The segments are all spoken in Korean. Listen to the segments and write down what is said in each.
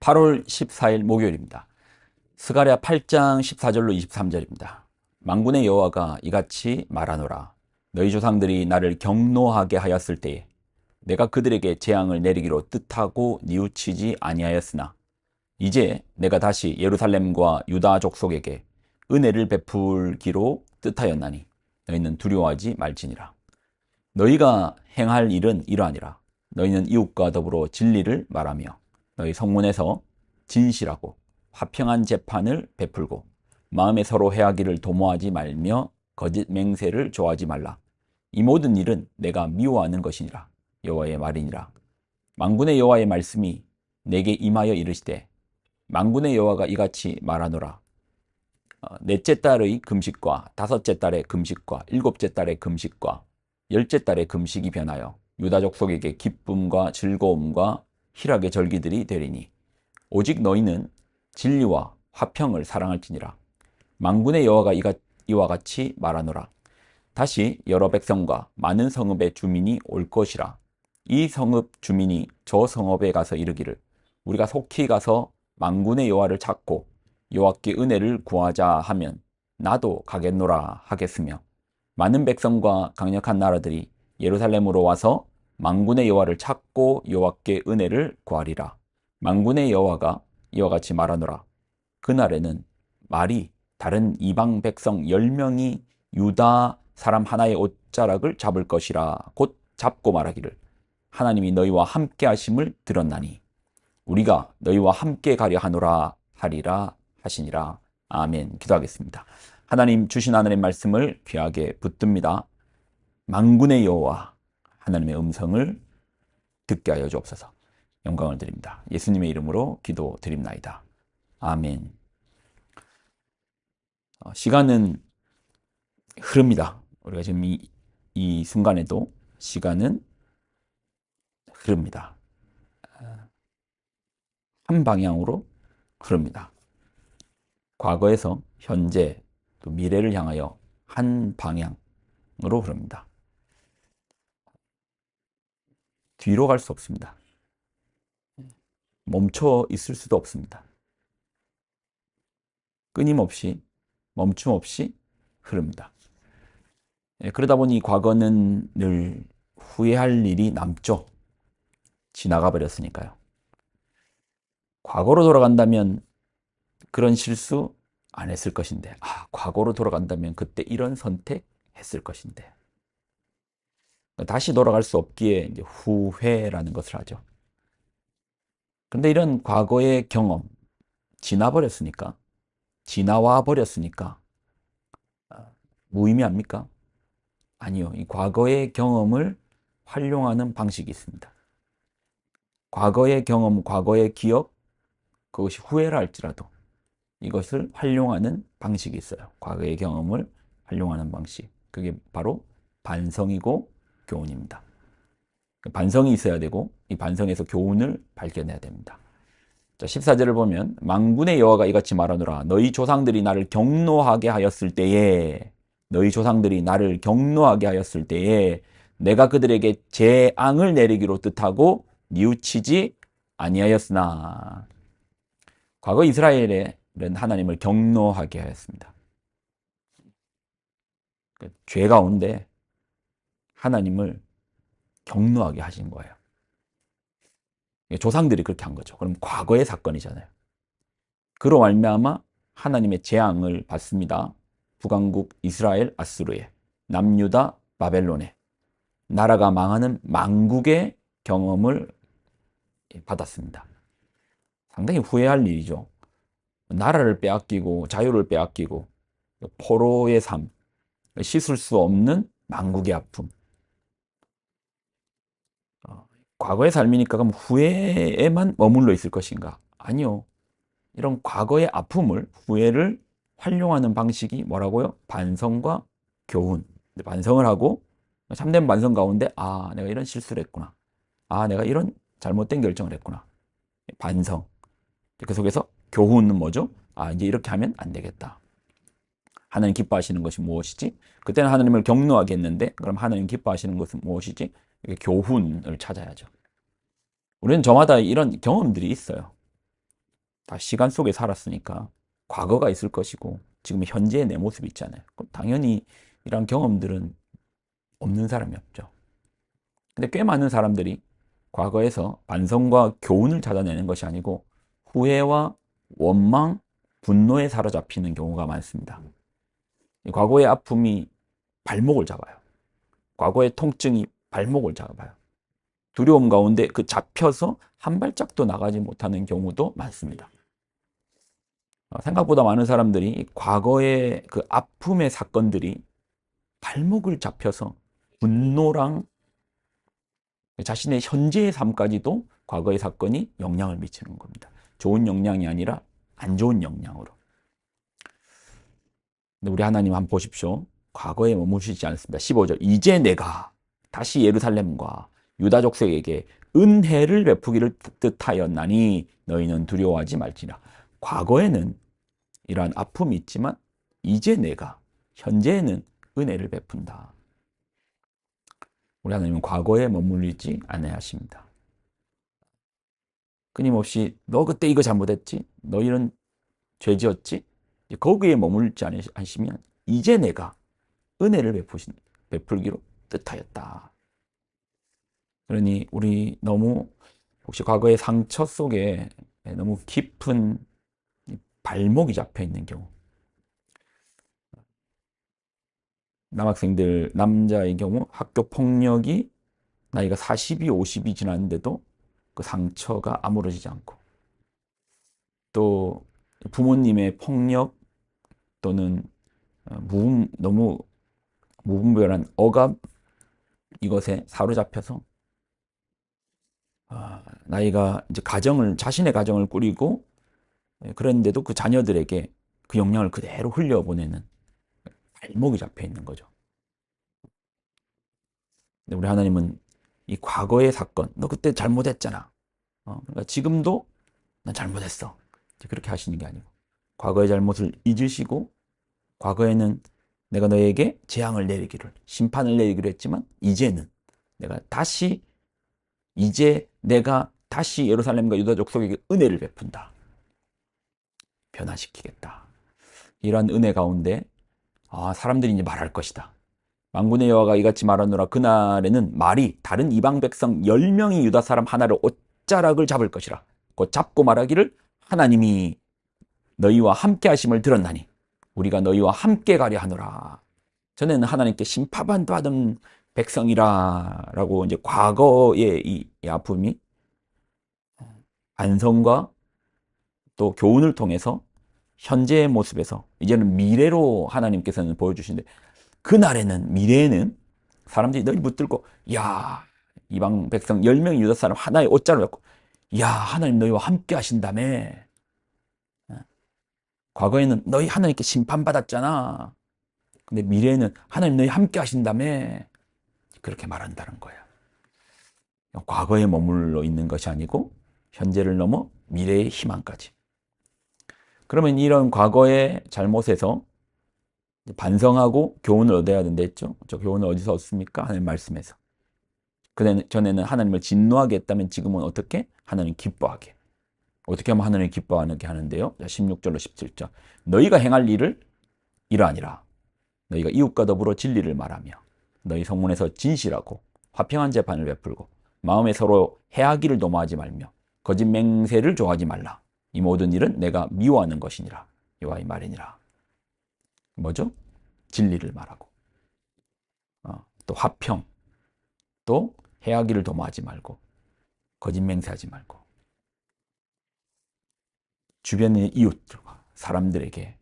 8월 14일 목요일입니다. 스가랴 8장 14절로 23절입니다. 망군의 여호와가 이같이 말하노라. 너희 조상들이 나를 경노하게 하였을 때에 내가 그들에게 재앙을 내리기로 뜻하고 뉘우치지 아니하였으나 이제 내가 다시 예루살렘과 유다 족속에게 은혜를 베풀기로 뜻하였나니 너희는 두려워하지 말지니라. 너희가 행할 일은 이러하니라. 너희는 이웃과 더불어 진리를 말하며 너희 성문에서 진실하고 화평한 재판을 베풀고 마음에 서로 해하기를 도모하지 말며 거짓 맹세를 좋아하지 말라. 이 모든 일은 내가 미워하는 것이니라. 여호와의 말이니라. 망군의 여호와의 말씀이 내게 임하여 이르시되 망군의 여호와가 이같이 말하노라. 어, 넷째 달의 금식과 다섯째 달의 금식과 일곱째 달의 금식과 열째 달의 금식이 변하여 유다족 속에게 기쁨과 즐거움과 희락의 절기들이 되리니 오직 너희는 진리와 화평을 사랑할지니라. 망군의 여호와가 이와 같이 말하노라. 다시 여러 백성과 많은 성읍의 주민이 올 것이라. 이 성읍 주민이 저 성읍에 가서 이르기를 우리가 속히 가서 망군의 여호와를 찾고 여호와께 은혜를 구하자 하면 나도 가겠노라 하겠으며 많은 백성과 강력한 나라들이 예루살렘으로 와서 망군의 여호와를 찾고 여호와께 은혜를 구하리라. 망군의 여호와가 이와 같이 말하노라. 그날에는 말이 다른 이방 백성 열명이 유다 사람 하나의 옷자락을 잡을 것이라 곧 잡고 말하기를 하나님이 너희와 함께 하심을 들었나니 우리가 너희와 함께 가려 하노라 하리라 하시니라. 아멘. 기도하겠습니다. 하나님 주신 하나님의 말씀을 귀하게 붙듭니다. 망군의 여호와 하나님의 음성을 듣게 하여 주옵소서. 영광을 드립니다. 예수님의 이름으로 기도 드립나이다. 아멘. 어, 시간은 흐릅니다. 우리가 지금 이, 이 순간에도 시간은 흐릅니다. 한 방향으로 흐릅니다. 과거에서 현재 또 미래를 향하여 한 방향으로 흐릅니다. 뒤로 갈 수 없습니다. 멈춰 있을 수도 없습니다. 끊임없이 멈춤 없이 흐릅니다. 예, 그러다 보니 과거는 늘 후회할 일이 남죠. 지나가 버렸으니까요. 과거로 돌아간다면 그런 실수 안 했을 것인데, 아, 과거로 돌아간다면 그때 이런 선택 했을 것인데. 다시 돌아갈 수 없기에 이제 후회라는 것을 하죠. 근데 이런 과거의 경험, 지나버렸으니까, 지나와 버렸으니까, 아, 무의미합니까? 아니요. 이 과거의 경험을 활용하는 방식이 있습니다. 과거의 경험, 과거의 기억, 그것이 후회라 할지라도 이것을 활용하는 방식이 있어요. 과거의 경험을 활용하는 방식. 그게 바로 반성이고 교훈입니다. 반성이 있어야 되고 이 반성에서 교훈을 발견해야 됩니다. 자, 14절을 보면 망군의 여호와가 이같이 말하노라 너희 조상들이 나를 경노하게 하였을 때에 너희 조상들이 나를 경노하게 하였을 때에 내가 그들에게 재앙을 내리기로 뜻하고 뉘우치지 아니하였으나 과거 이스라엘은 하나님을 경노하게 하였습니다. 그죄 가운데 하나님을 경노하게 하신 거예요. 조상들이 그렇게 한 거죠. 그럼 과거의 사건이잖아요. 그로 말미암아 하나님의 재앙을 받습니다. 북왕국 이스라엘 아수르에 남유다 바벨론에 나라가 망하는 망국의 경험을 받았습니다. 상당히 후회할 일이죠. 나라를 빼앗기고 자유를 빼앗기고 포로의 삶, 씻을 수 없는 망국의 아픔, 과거의 삶이니까 그럼 후회에만 머물러 있을 것인가? 아니요. 이런 과거의 아픔을, 후회를 활용하는 방식이 뭐라고요? 반성과 교훈. 반성을 하고 참된 반성 가운데 아, 내가 이런 실수를 했구나. 아, 내가 이런 잘못된 결정을 했구나. 반성. 그 속에서 교훈은 뭐죠? 아, 이제 이렇게 하면 안 되겠다. 하나님 기뻐하시는 것이 무엇이지? 그때는 하나님을 경노하게 했는데, 그럼 하나님 기뻐하시는 것은 무엇이지? 교훈을 찾아야죠. 우리는 저마다 이런 경험들이 있어요. 다 시간 속에 살았으니까 과거가 있을 것이고 지금 현재의 내 모습이 있잖아요. 그럼 당연히 이런 경험들은 없는 사람이 없죠. 근데 꽤 많은 사람들이 과거에서 반성과 교훈을 찾아내는 것이 아니고 후회와 원망, 분노에 사로잡히는 경우가 많습니다. 과거의 아픔이 발목을 잡아요. 과거의 통증이 발목을 잡아요. 두려움 가운데 그 잡혀서 한 발짝도 나가지 못하는 경우도 많습니다. 어, 생각보다 많은 사람들이 과거의 그 아픔의 사건들이 발목을 잡혀서 분노랑 자신의 현재의 삶까지도 과거의 사건이 영향을 미치는 겁니다. 좋은 영향이 아니라 안 좋은 영향으로. 근데 우리 하나님 한번 보십시오. 과거에 머무시지 않습니다. 15절. 이제 내가 다시 예루살렘과 유다 족속에게 은혜를 베푸기를 뜻하였나니 너희는 두려워하지 말지라. 과거에는 이러한 아픔이 있지만 이제 내가 현재에는 은혜를 베푼다. 우리 하나님은 과거에 머물리지 않아하십니다. 끊임없이 너 그때 이거 잘못했지? 너 이런 죄 지었지? 거기에 머물지 않으시면 이제 내가 은혜를 베푸신, 베풀기로 뜻하였다. 그러니 우리 너무 혹시 과거의 상처 속에 너무 깊은 발목이 잡혀 있는 경우 남학생들 남자의 경우 학교 폭력이 나이가 40이 50이 지났는데도 그 상처가 아무러지지 않고 또 부모님의 폭력 또는 무, 너무 무분별한 억압 이것에 사로잡혀서 아, 나이가 이제 가정을 자신의 가정을 꾸리고 예, 그랬는데도 그 자녀들에게 그 영향을 그대로 흘려보내는 발목이 잡혀 있는 거죠. 우리 하나님은 이 과거의 사건, 너 그때 잘못했잖아. 어, 그러니까 지금도 난 잘못했어. 그렇게 하시는 게 아니고 과거의 잘못을 잊으시고 과거에는 내가 너에게 재앙을 내리기를 심판을 내리기로 했지만 이제는 내가 다시 이제 내가 다시 예루살렘과 유다 족속에게 은혜를 베푼다. 변화시키겠다. 이러한 은혜 가운데 아, 사람들이 이제 말할 것이다. 망군의 여호와가 이같이 말하노라 그날에는 말이 다른 이방 백성 10명이 유다 사람 하나를 옷자락을 잡을 것이라 곧 잡고 말하기를 하나님이 너희와 함께 하심을 들었나니 우리가 너희와 함께 가려 하노라 전에는 하나님께 심판받은 백성이라 라고 이제 과거의 이, 이 아픔이 안성과 또 교훈을 통해서 현재의 모습에서 이제는 미래로 하나님께서는 보여주시는데 그날에는 미래에는 사람들이 널 붙들고 야 이방 백성 10명의 유다 사람 하나의 옷자를 입고 야 하나님 너희와 함께 하신다며 어? 과거에는 너희 하나님께 심판받았잖아 근데 미래에는 하나님 너희 함께 하신다며 그렇게 말한다는 거야 과거에 머물러 있는 것이 아니고 현재를 넘어 미래의 희망까지 그러면 이런 과거의 잘못에서 반성하고 교훈을 얻어야 된다 했죠. 저 교훈을 어디서 얻습니까? 하나님 말씀에서. 그 전에는 하나님을 진노하게 했다면 지금은 어떻게? 하나님 기뻐하게. 어떻게 하면 하나님 기뻐하게 하는데요? 16절로 17절. 너희가 행할 일을 이러하니라. 너희가 이웃과 더불어 진리를 말하며 너희 성문에서 진실하고 화평한 재판을 베풀고 마음에 서로 해하기를 도모하지 말며 거짓 맹세를 좋아하지 말라. 이 모든 일은 내가 미워하는 것이니라. 여호와의 말이니라. 뭐죠? 진리를 말하고 어, 또 화평 또 해하기를 도모하지 말고 거짓 맹세하지 말고 주변의 이웃들과 사람들에게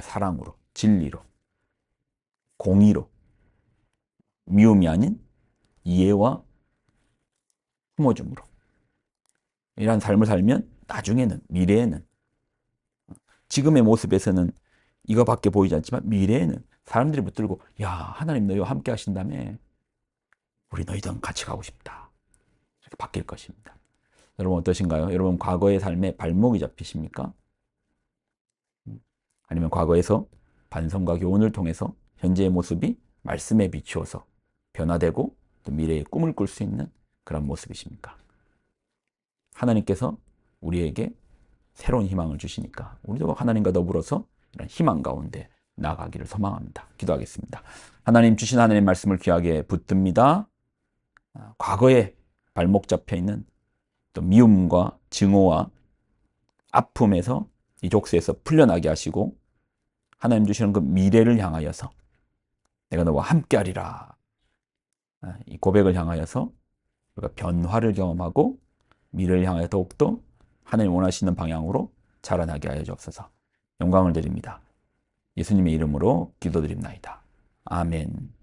사랑으로 진리로 공의로 미움이 아닌 이해와 품어줌으로. 이러한 삶을 살면 나중에는 미래에는 지금의 모습에서는 이거밖에 보이지 않지만 미래에는 사람들이 붙들고 야 하나님 너희와 함께 하신다며 우리 너희랑 같이 가고 싶다. 이렇게 바뀔 것입니다 여러분 어떠신가요? 여러분 과거의 삶에 발목이 잡히십니까? 아니면 과거에서 반성과 교훈을 통해서 현재의 모습이 말씀에 비추어서 변화되고 또 미래의 꿈을 꿀 수 있는 그런 모습이십니까? 하나님께서 우리에게 새로운 희망을 주시니까 우리도 하나님과 더불어서 이런 희망 가운데 나가기를 소망합니다. 기도하겠습니다. 하나님 주신 하나님 말씀을 귀하게 붙듭니다. 아, 과거에 발목 잡혀 있는 또 미움과 증오와 아픔에서 이 족쇄에서 풀려나게 하시고 하나님 주시는 그 미래를 향하여서 내가 너와 함께하리라 아, 이 고백을 향하여서 우리가 변화를 경험하고 미래를 향하여 더욱더 하나님 원하시는 방향으로 자라나게 하여 주옵소서 영광을 드립니다. 예수님의 이름으로 기도드립나이다. 아멘.